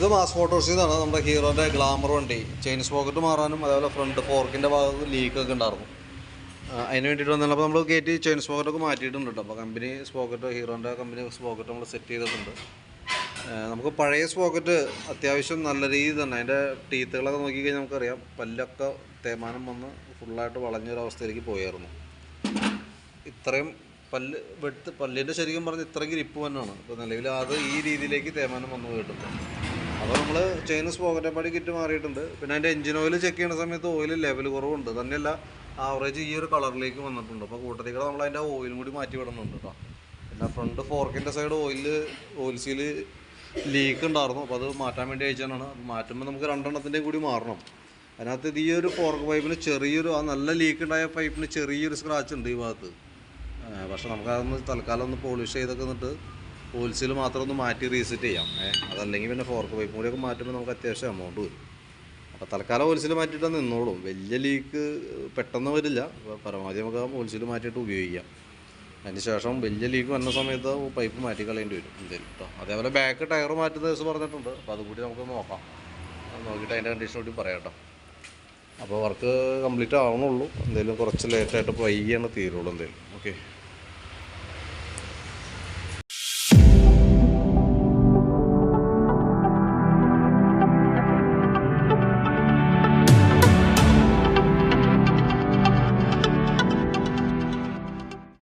ഇത് മാസ് ഫോട്ടോസിൽ നിന്നാണ് നമ്മുടെ ഹീറോന്റെ ഗ്ലാമർ വണ്ടി. ചെയിൻ സ്പോക്കറ്റ് മാറാനും അതേപോലെ ഫ്രണ്ട് ഫോർക്കിന്റെ ഭാഗത്ത് ലീക്കൊക്കെ ഉണ്ടായിരുന്നു. അതിന് വേണ്ടിയിട്ട് വന്നാൽ അപ്പോൾ നമ്മൾ കയറ്റി ചെയിൻ സ്പോക്കറ്റൊക്കെ മാറ്റിയിട്ടുണ്ട് അപ്പോൾ കമ്പനി സ്പോക്കറ്റ് ഹീറോന്റെ കമ്പനി സ്പോക്കറ്റ് നമ്മൾ സെറ്റ് ചെയ്തിട്ടുണ്ട്. നമുക്ക് പഴയ സ്പോക്കറ്റ് അത്യാവശ്യം നല്ല രീതിയിൽ തന്നെ അതിന്റെ ടീത്തുകളൊക്കെ നോക്കിക്കഴിഞ്ഞാൽ നമുക്കറിയാം പല്ലൊക്കെ തേമാനം വന്ന് ഫുള്ളായിട്ട് വളഞ്ഞൊരവസ്ഥയിലേക്ക് പോയായിരുന്നു. ഇത്രയും പല്ല് വെട്ട് പല്ലിന്റെ ശരിക്കും പറഞ്ഞാൽ ഇത്രയും ഗ്രിപ്പ് തന്നെയാണ്. അപ്പോൾ നിലവിൽ അത് ഈ രീതിയിലേക്ക് തേമാനം വന്നു പോയിട്ടുണ്ട് അപ്പോൾ നമ്മൾ ചെയിൻ സ്പോക്കറ്റ് പടി കിറ്റ് മാറിയിട്ടുണ്ട്. പിന്നെ അതിന്റെ എഞ്ചിൻ ഓയിൽ ചെക്ക് ചെയ്യുന്ന സമയത്ത് ഓയിൽ ലെവൽ കുറവുണ്ട്. തന്നെയല്ല ആവറേജ് ഈ ഒരു കളറിലേക്ക് വന്നിട്ടുണ്ട്. അപ്പോൾ കൂട്ടത്തിൽ കൂടെ നമ്മൾ അതിന്റെ ഓയിലും കൂടി മാറ്റി വിടുന്നുണ്ട് കേട്ടോ പിന്നെ front ഫോർക്കിന്റെ side oil oil seal leak ഉണ്ടായിരുന്നു. അപ്പോൾ അത് മാറ്റാൻ വേണ്ടി അയച്ചാണ് മാറ്റുമ്പോൾ നമുക്ക് രണ്ടെണ്ണത്തിന്റെയും കൂടി മാറണം. അതിനകത്ത് ഈ ഒരു ഫോർക്ക് പൈപ്പിന് ചെറിയൊരു ആ നല്ല ലീക്ക് ഉണ്ടായ പൈപ്പിന് ചെറിയൊരു സ്ക്രാച്ച് ഉണ്ട് ഈ ഭാഗത്ത്. പക്ഷെ നമുക്കതൊന്ന് തൽക്കാലം ഒന്ന് പോളിഷ് ചെയ്തൊക്കെ എന്നിട്ട് ഓയിൽസിൽ മാത്രം ഒന്ന് മാറ്റി റീസെറ്റ് ചെയ്യാം. അതല്ലെങ്കിൽ പിന്നെ ഫോർക്ക് പൈപ്പ് കൂടിയൊക്കെ മാറ്റുമ്പോൾ നമുക്ക് അത്യാവശ്യം എമൗണ്ട് വരും. അപ്പോൾ തൽക്കാലം ഓയിൽസിൽ മാറ്റിയിട്ട് നിന്നോളും. വലിയ ലീക്ക് പെട്ടെന്ന് വരില്ല. അപ്പോൾ പരമാവധി നമുക്ക് ഹോൾസിൽ മാറ്റിയിട്ട് ഉപയോഗിക്കാം. അതിന് ശേഷം വലിയ ലീക്ക് വന്ന സമയത്ത് പൈപ്പ് മാറ്റി കളയേണ്ടി വരും. എന്തെങ്കിലും കേട്ടോ അതേപോലെ ബാക്ക് ടയർ മാറ്റുന്ന ദിവസം പറഞ്ഞിട്ടുണ്ട്. അപ്പോൾ അതുകൂടി നമുക്ക് നോക്കാം. നോക്കിയിട്ട് അതിന്റെ കണ്ടീഷൻ കൂടി പറയാം കേട്ടോ അപ്പോൾ വർക്ക് കംപ്ലീറ്റ് ആവണുള്ളൂ. എന്തെങ്കിലും കുറച്ച് ലേറ്റായിട്ട് വൈകിയാണ് തീരുള്ളൂ എന്തെങ്കിലും ഓക്കെ